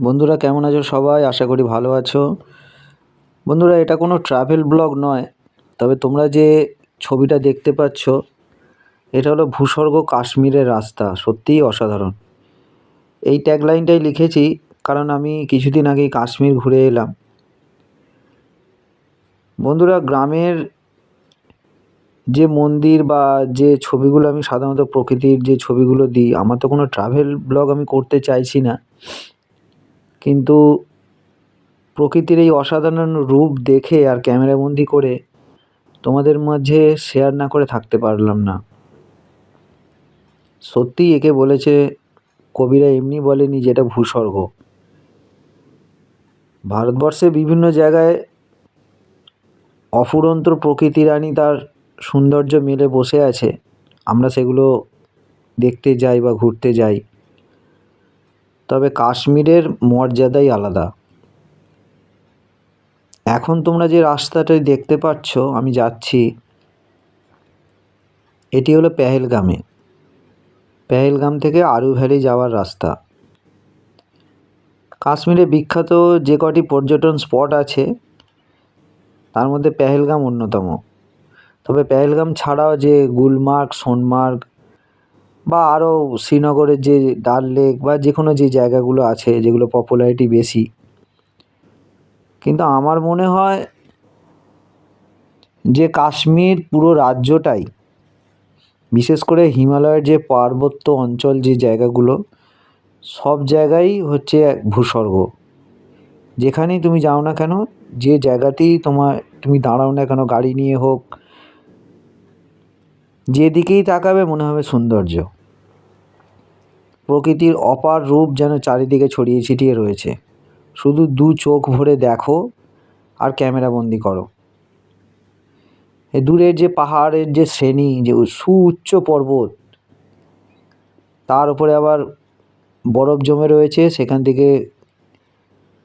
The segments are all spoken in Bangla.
বন্ধুরা কেমন আছো সবাই? আশা করি ভালো আছো। বন্ধুরা, এটা কোনো ট্রাভেল ব্লগ নয়, তবে তোমরা যে ছবিটা দেখতে পাচ্ছ, এটা হলো ভূস্বর্গ কাশ্মীরের রাস্তা, সত্যিই অসাধারণ। এই ট্যাগলাইনটাই লিখেছি, কারণ আমি কিছুদিন আগেই কাশ্মীর ঘুরে এলাম। বন্ধুরা, গ্রামের যে মন্দির বা যে ছবিগুলো আমি সাধারণত প্রকৃতির যে ছবিগুলো দিই, আমার তো কোনো ট্রাভেল ব্লগ আমি করতে চাইছি না। কিন্তু প্রকৃতির এই অসাধারণ রূপ দেখে আর ক্যামেরাবন্দি করে তোমাদের মাঝে শেয়ার না করে থাকতে পারলাম না। সত্যিই একে বলেছে, কবিরা এমনি বলেনি যেটা ভূস্বর্গ। ভারতবর্ষে বিভিন্ন জায়গায় অফুরন্ত প্রকৃতি রানী তার সৌন্দর্য মেলে বসে আছে। আমরা সেগুলো দেখতে যাই বা ঘুরতে যাই। তবে কাশ্মীরের মর্যাদাই আলাদা। এখন তোমরা যে রাস্তাটায় দেখতে পাচ্ছ, আমি যাচ্ছি, এটি হলো পেহেলগামে। পেহেলগাম থেকে আরু ভ্যালি যাওয়ার রাস্তা। কাশ্মীরে বিখ্যাত যে কটি পর্যটন স্পট আছে, তার মধ্যে পেহেলগাম অন্যতম। তবে পেহেলগাম ছাড়াও যে গুলমার্গ, সোনমার্গ বা আরও শ্রীনগরের যে ডাল লেক বা যে কোনো যে জায়গাগুলো আছে যেগুলো পপুলারিটি বেশি। কিন্তু আমার মনে হয় যে কাশ্মীর পুরো রাজ্যটাই, বিশেষ করে হিমালয়ের যে পার্বত্য অঞ্চল যে জায়গাগুলো, সব জায়গাই হচ্ছে এক ভূস্বর্গ। যেখানেই তুমি যাও না কেন, যে জায়গাতেই তোমার, তুমি দাঁড়াও না কেন, গাড়ি নিয়ে হোক যেদিকেই তাকাবে মনে হবে সৌন্দর্য। প্রকৃতির অপার রূপ যেন চারিদিকে ছড়িয়ে ছিটিয়ে রয়েছে। শুধু দু চোখ ভরে দেখো আর ক্যামেরাবন্দি করো। দূরের যে পাহাড়ের যে শ্রেণি, যে সুউচ্চ পর্বত, তার উপরে আবার বরফ জমে রয়েছে। সেখান থেকে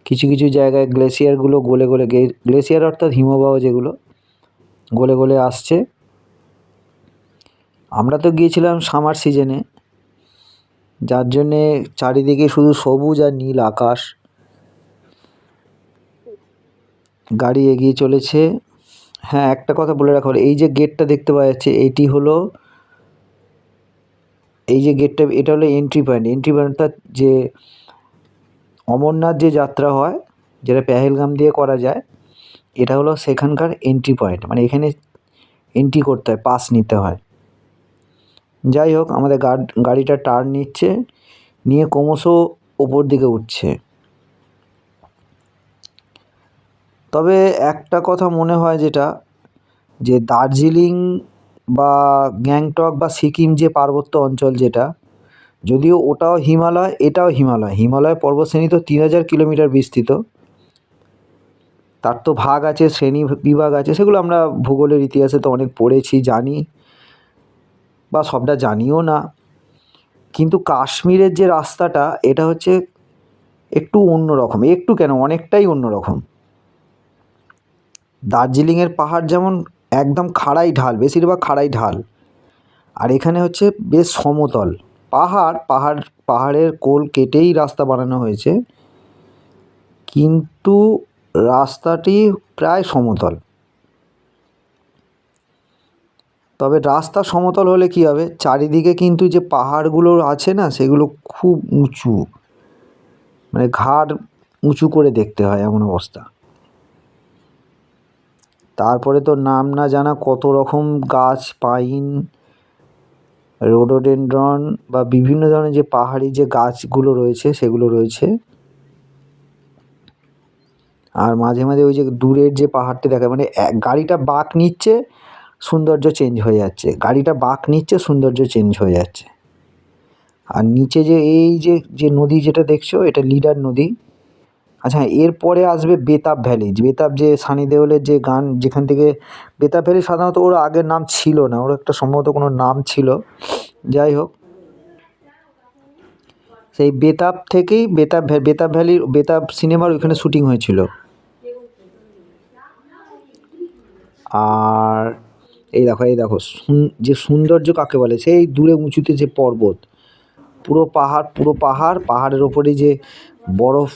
কিছু কিছু জায়গায় গ্লেসিয়ারগুলো গলে গলে গ্লেসিয়ার অর্থাৎ হিমবাহ যেগুলো, গলে গলে আসছে। আমরা তো গিয়েছিলাম সামার সিজনে যার জন্যে চারিদিকে শুধু সবুজ আর নীল আকাশ। গাড়ি এগিয়ে চলেছে। হ্যাঁ একটা কথা বলে রাখো, এই যে গেটটা দেখতে পাওয়া যাচ্ছে, এটি হলো, এই যে গেটটা এটা হলো এন্ট্রি পয়েন্ট এন্ট্রি পয়েন্টটা যে অমরনাথ যে যাত্রা হয়, যেটা পেহেলগাম দিয়ে করা যায়, এটা হলো সেখানকার এন্ট্রি পয়েন্ট মানে এখানে এন্ট্রি করতে হয় পাস নিতে হয়। যাই হোক, আমাদের গাড়িটা টার্ন নিচ্ছে, নিয়ে ক্রমশ ওপর দিকে উঠছে। তবে একটা কথা মনে হয় যেটা, যে দার্জিলিং বা গ্যাংটক বা সিকিম যে পার্বত্য অঞ্চল যেটা, যদিও ওটাও হিমালয়, এটাও হিমালয়। হিমালয় পর্বতশ্রেণী তো তিন হাজার কিলোমিটার বিস্তৃত। তার তো ভাগ আছে, শ্রেণি বিভাগ আছে, সেগুলো আমরা ভূগোলের ইতিহাসে তো অনেক পড়েছি, জানি। বা সবটা জানিও না। কিন্তু কাশ্মীরের যে রাস্তাটা, এটা হচ্ছে একটু অন্য রকম, একটু কেন, অনেকটাই অন্য রকম। দার্জিলিংয়ের পাহাড় যেমন একদম খাড়াই ঢাল, বেশিরভাগ খাড়াই ঢাল। আর এখানে হচ্ছে বেশ সমতল। পাহাড় পাহাড়, পাহাড়ের কোল কেটেই রাস্তা বানানো হয়েছে। কিন্তু রাস্তাটি প্রায় সমতল। তবে রাস্তা সমতল হলে কী হবে? চারিদিকে কিন্তু যে পাহাড়গুলো আছে না, সেগুলো খুব উঁচু। মানে ঘাড় উঁচু করে দেখতে হয় এমন অবস্থা। তারপরে তো নাম না জানা কত রকম গাছ, পাইন, রোডোডেন্ড্রন বা বিভিন্ন ধরনের যে পাহাড়ি যে গাছগুলো রয়েছে, সেগুলো রয়েছে। আর মাঝে মাঝে ওই যে দূরের যে পাহাড়টি দেখা মানে গাড়িটা বাঁক নিচ্ছে সৌন্দর্য চেঞ্জ হয়ে যাচ্ছে। গাড়িটা বাঁক নিচ্ছে, সৌন্দর্য চেঞ্জ হয়ে যাচ্ছে। আর নিচে যে এই যে যে নদী যেটা দেখছ, এটা লিডার নদী। আচ্ছা হ্যাঁ এরপরে আসবে বেতাব ভ্যালি বেতাব যে সানি দেওলের যে গান, যেখান থেকে বেতাব ভ্যালি সাধারণত ওর আগের নাম ছিল না, ওর একটা সম্ভবত কোনো নাম ছিল। যাই হোক। সেই বেতাব থেকেই বেতাব বেতাব ভ্যালির বেতাব সিনেমার ওইখানে শ্যুটিং হয়েছিল। আর এই দেখো এই দেখো যে সৌন্দর্য কাকে বলে, সেই দূরে উঁচুতে যে পর্বত, পুরো পাহাড় পুরো পাহাড়, পাহাড়ের ওপরে যে বরফ